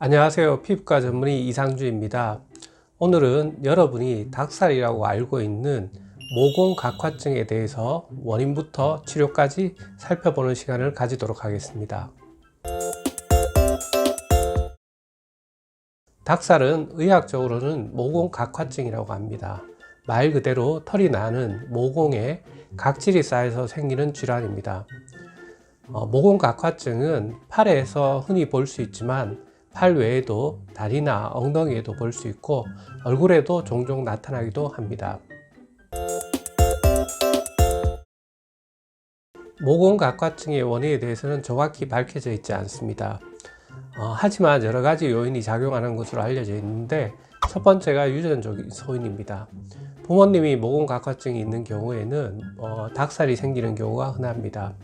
안녕하세요. 피부과 전문의 이상주입니다. 오늘은 여러분이 닭살이라고 알고 있는 모공 각화증에 대해서 원인부터 치료까지 살펴보는 시간을 가지도록 하겠습니다. 닭살은 의학적으로는 모공 각화증이라고 합니다. 말 그대로 털이 나는 모공에 각질이 쌓여서 생기는 질환입니다. 어, 모공 각화증은 팔에서 흔히 볼 수 있지만 팔 외에도 다리나 엉덩이에도 볼 수 있고 얼굴에도 종종 나타나기도 합니다. 모공 각화증의 원인에 대해서는 정확히 밝혀져 있지 않습니다. 어, 하지만 여러 가지 요인이 작용하는 것으로 알려져 있는데 첫 번째가 유전적인 소인입니다. 부모님이 모공 각화증이 있는 경우에는 어, 닭살이 생기는 경우가 흔합니다.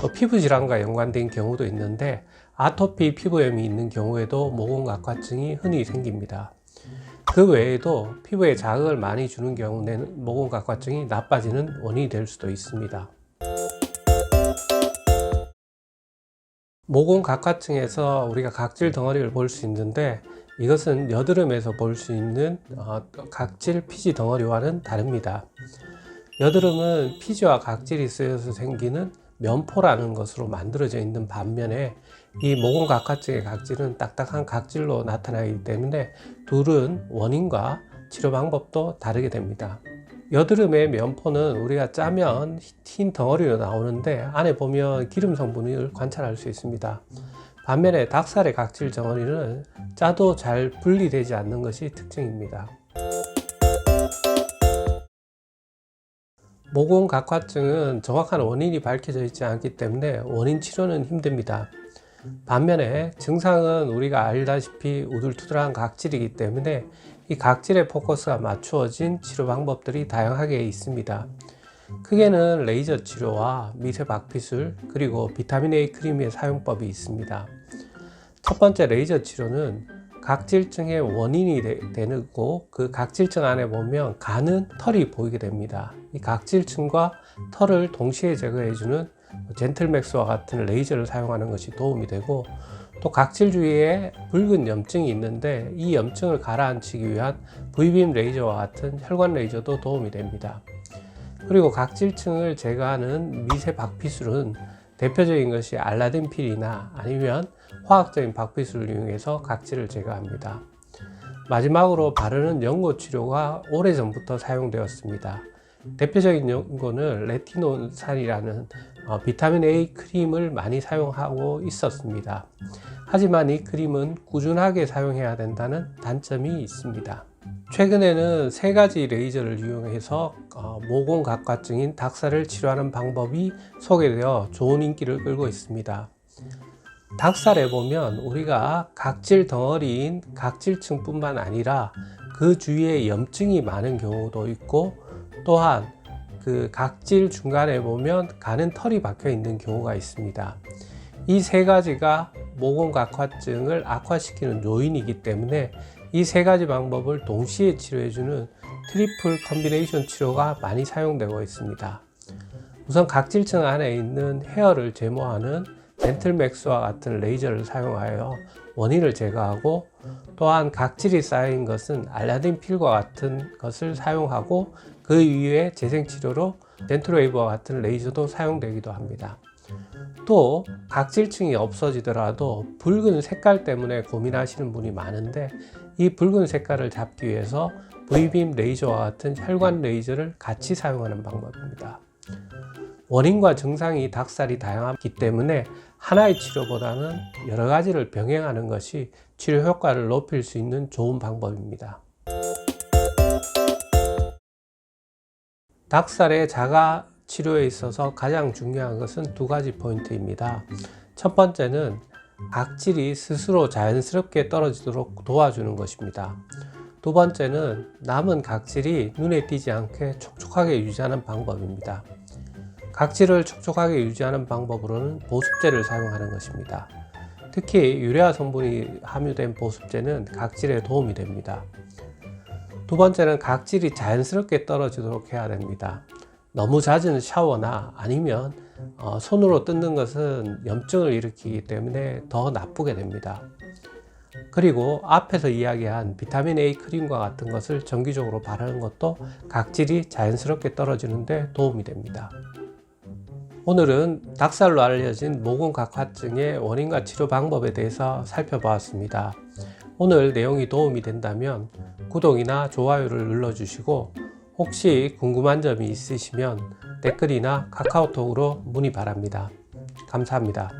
또 피부 질환과 연관된 경우도 있는데 아토피 피부염이 있는 경우에도 모공 각화증이 흔히 생깁니다. 그 외에도 피부에 자극을 많이 주는 경우에는 모공 각화증이 나빠지는 원인이 될 수도 있습니다. 모공 각화증에서 우리가 각질 덩어리를 볼 수 있는데 이것은 여드름에서 볼 수 있는 어, 각질 피지 덩어리와는 다릅니다. 여드름은 피지와 각질이 쓰여서 생기는 면포라는 것으로 만들어져 있는 반면에 이 모공 각화증의 각질은 딱딱한 각질로 나타나기 때문에 둘은 원인과 치료 방법도 다르게 됩니다. 여드름의 면포는 우리가 짜면 흰 덩어리로 나오는데 안에 보면 기름 성분을 관찰할 수 있습니다. 반면에 닭살의 각질 덩어리는 짜도 잘 분리되지 않는 것이 특징입니다. 모공 각화증은 정확한 원인이 밝혀져 있지 않기 때문에 원인 치료는 힘듭니다. 반면에 증상은 우리가 알다시피 우둘투둘한 각질이기 때문에 이 각질의 포커스가 맞추어진 치료 방법들이 다양하게 있습니다. 크게는 레이저 치료와 미세 박피술 그리고 비타민 A 크림의 사용법이 있습니다. 첫 번째 레이저 치료는 각질증의 원인이 되고 그 각질증 안에 보면 가는 털이 보이게 됩니다. 이 각질층과 털을 동시에 제거해주는 젠틀맥스와 같은 레이저를 사용하는 것이 도움이 되고 또 각질 주위에 붉은 염증이 있는데 이 염증을 가라앉히기 위한 V빔 레이저와 같은 혈관 레이저도 도움이 됩니다. 그리고 각질층을 제거하는 미세 박피술은 대표적인 것이 알라딘 필이나 아니면 화학적인 박피술을 이용해서 각질을 제거합니다. 마지막으로 바르는 연고 치료가 오래전부터 사용되었습니다. 대표적인 연고는 레티논산이라는 어, 비타민 A 크림을 많이 사용하고 있었습니다. 하지만 이 크림은 꾸준하게 사용해야 된다는 단점이 있습니다. 최근에는 세 가지 레이저를 이용해서 어, 모공 각화증인 닭살을 치료하는 방법이 소개되어 좋은 인기를 끌고 있습니다. 닭살에 보면 우리가 각질 덩어리인 각질층뿐만 아니라 그 주위에 염증이 많은 경우도 있고 또한 그 각질 중간에 보면 가는 털이 박혀 있는 경우가 있습니다. 이 세 가지가 모공 각화증을 악화시키는 요인이기 때문에 이 세 가지 방법을 동시에 치료해주는 트리플 컨비네이션 치료가 많이 사용되고 있습니다. 우선 각질층 안에 있는 헤어를 제모하는 젠틀맥스와 같은 레이저를 사용하여 원인을 제거하고 또한 각질이 쌓인 것은 알라딘 필과 같은 것을 사용하고 그 이후에 재생치료로 덴트로웨이브와 같은 레이저도 사용되기도 합니다. 또 각질층이 없어지더라도 붉은 색깔 때문에 고민하시는 분이 많은데 이 붉은 색깔을 잡기 위해서 V빔 레이저와 같은 혈관 레이저를 같이 사용하는 방법입니다. 원인과 증상이 닭살이 다양하기 때문에 하나의 치료보다는 여러 가지를 병행하는 것이 치료 효과를 높일 수 있는 좋은 방법입니다. 닭살의 자가 치료에 있어서 가장 중요한 것은 두 가지 포인트입니다. 첫 번째는 각질이 스스로 자연스럽게 떨어지도록 도와주는 것입니다. 두 번째는 남은 각질이 눈에 띄지 않게 촉촉하게 유지하는 방법입니다. 각질을 촉촉하게 유지하는 방법으로는 보습제를 사용하는 것입니다. 특히 유래화 성분이 함유된 보습제는 각질에 도움이 됩니다. 두 번째는 각질이 자연스럽게 떨어지도록 해야 됩니다. 너무 잦은 샤워나 아니면 어, 손으로 뜯는 것은 염증을 일으키기 때문에 더 나쁘게 됩니다. 그리고 앞에서 이야기한 비타민 A 크림과 같은 것을 정기적으로 바르는 것도 각질이 자연스럽게 떨어지는데 도움이 됩니다. 오늘은 닭살로 알려진 모공각화증의 원인과 치료 방법에 대해서 살펴보았습니다. 오늘 내용이 도움이 된다면 구독이나 좋아요를 눌러주시고 혹시 궁금한 점이 있으시면 댓글이나 카카오톡으로 문의 바랍니다. 감사합니다.